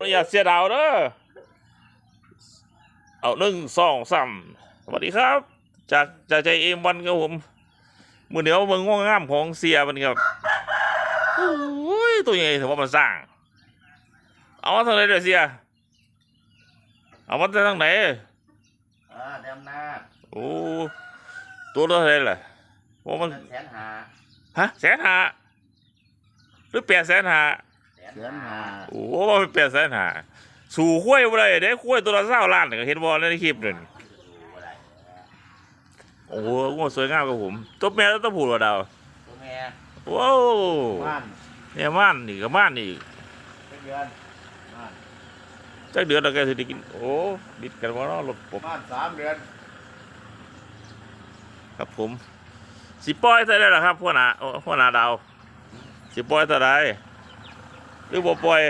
อย่าเสียดาวเด้อเอาหนึ่งสองสามสวัสดีครับ จากจากใจเอ็มวันครับผมมือเดียวเมืองง่วงงามของเสียมันครับโอ้ยตัวใหญ่ถือว่ามันสร้าง เอามาทางไหนเด้อเสีย เอามาทางไหนอ่าแดมนาจโอ้ตัวเท่าไหรล่ะว่ามันแสนหาฮะแสนหาหรือแปดแสนหา แสนหาโอ้ว่ามันแปดแสนหาสู่ข้วยบ่ได้เด้ข้วยตัวละเศร้าล้านก็เห็นบอลในคลิปนั่นดูอะไรโอ้โหงวดสวยงามกับผมตัวแม่แล้วตัวผู้ว่าดาวตัวแม่ว้าวบ้านเนี่ยม่านนี่ก็ม่านนี่เป็นเดือนบ้านจักเดือนเราแกสิได้กินโอ้บิดกันว่าเนาะรถผมบ้านสามเดือนครับผมสิปล่อยเท่าได้ล่ะครับพ่อหนาโอ้พ่อหนาดาวสิปล่อยเท่าไร หรือบ่ปล่อย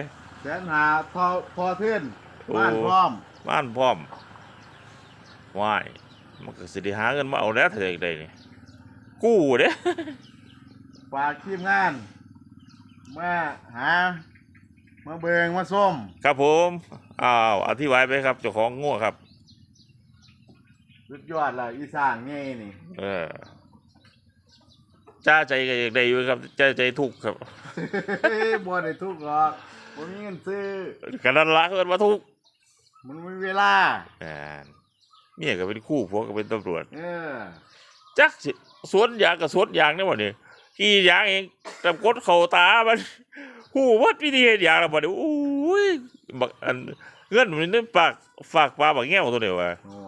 แสนหาพอพอขึ้นโอ้ บ้านพร้อมบ้านพร้อมว้ายมันก็สิได้หาเงินมาเอาแล้วเถิดได้นี่กู้เด้ ฝากทีมงานมาหามาเบิงมาส้มครับผมอ้าวอธิบายไปครับเจ้าของง่วครับ สุดยอดเลยอีสานไงนี่ เออ จ้าใจก็อยากได้อยู่ครับจ้าใจทุกข์ครับบัวได้ทุกข์หรอกบ่มีเงินซื้อกันนั้นละเกินมาทุกข์มันไม่มีเวลาอ่าเมียก็เป็นคู่ผัวก็เป็นตำรวจ เออจักสิสวนยางกับสวนยางนี่หมดนี่ขี่ยางเองแต่กดเข่าตามันหูวัดวิธีเฮ็ดยางแล้วบ่นี่โอ้ยบักอันเงินมันนี่ฝากฝากปลาบักแง่วตัวเดียวว่ะโอ้ย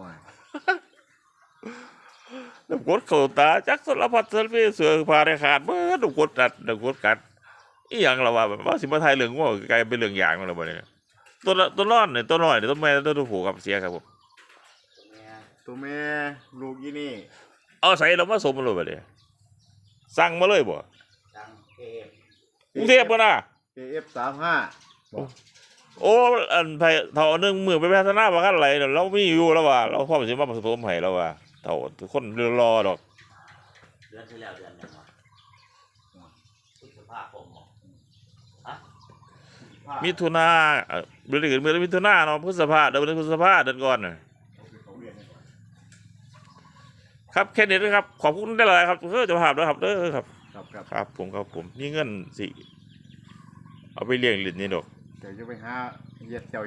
น้ำกดเข่าตาจักสารพัดสารเพเสือพาได้ขาดเมื่อน้ำกดตัดน้ำกดกัดอีหยังเราว่าแบบว่าสิมาไทยเรื่องว่ากลายเป็นเรื่องยางแล้วบ่เนี่ยตัวละตัวร้อนเนี่ยตัวน้อยเนี่ยตัวแม่ตัวตัวผู้ครับเสียครับผมตัวแม่ลูกยี่นี่เอาใส่เรามาสมมาเลยบ่เนี่ยสั่งมาเลยบ่ดังเอฟกรุงเทพบ่นะเอฟสามห้าโอ้อันไผเท่านึงมือไปพัฒนาประกันอะไรเดี๋ยวเรามีอยู่แล้วว่าเราพร้อมสิมาผสมให้แล้วว่า เท่าทุกคนรอดอก เดือนที่แล้วเดือนหนึ่งวะพฤษภาคมเหรอมิถุนาเอ่อเดือนอื่นเมื่อมิถุนาเนาะพฤษภาเดือนพฤษภาเดือนก่อนน่ะครับแค่นี้นะครับ ขอบคุณได้เลยครับเออเจะภาพด้วยครับเด้อครับ ครับครับครับผมครับผมมีเงินสิ เอาไปเลี้ยงลิ้นนี่ดอก เดี๋ยวจะไปหาเหยียดเจ้า